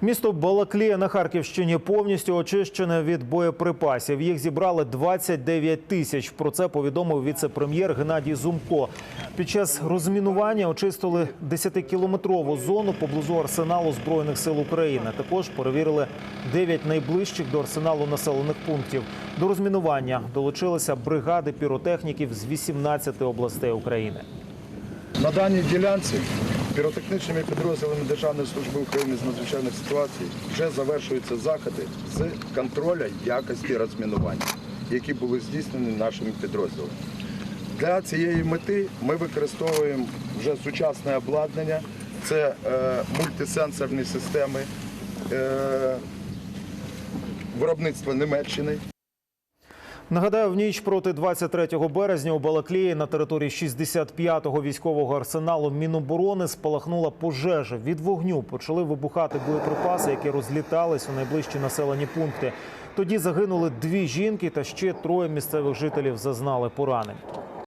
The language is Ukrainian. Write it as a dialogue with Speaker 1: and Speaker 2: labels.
Speaker 1: Місто Балаклія на Харківщині повністю очищене від боєприпасів. Їх зібрали 29 тисяч. Про це повідомив віце-прем'єр Геннадій Зумко. Під час розмінування очистили 10-кілометрову зону поблизу арсеналу збройних сил України. Також перевірили 9 найближчих до арсеналу населених пунктів. До розмінування долучилися бригади піротехніків з 18 областей України.
Speaker 2: На даній ділянці піротехнічними підрозділами Державної служби України з надзвичайних ситуацій вже завершуються заходи з контролю якості розмінування, які були здійснені нашими підрозділами. Для цієї мети ми використовуємо вже сучасне обладнання, це е, мультисенсорні системи е, виробництва Німеччини.
Speaker 1: Нагадаю, в ніч проти 23 березня у Балаклії на території 65-го військового арсеналу Міноборони спалахнула пожежа. Від вогню почали вибухати боєприпаси, які розлітались у найближчі населені пункти. Тоді загинули дві жінки та ще троє місцевих жителів зазнали поранень.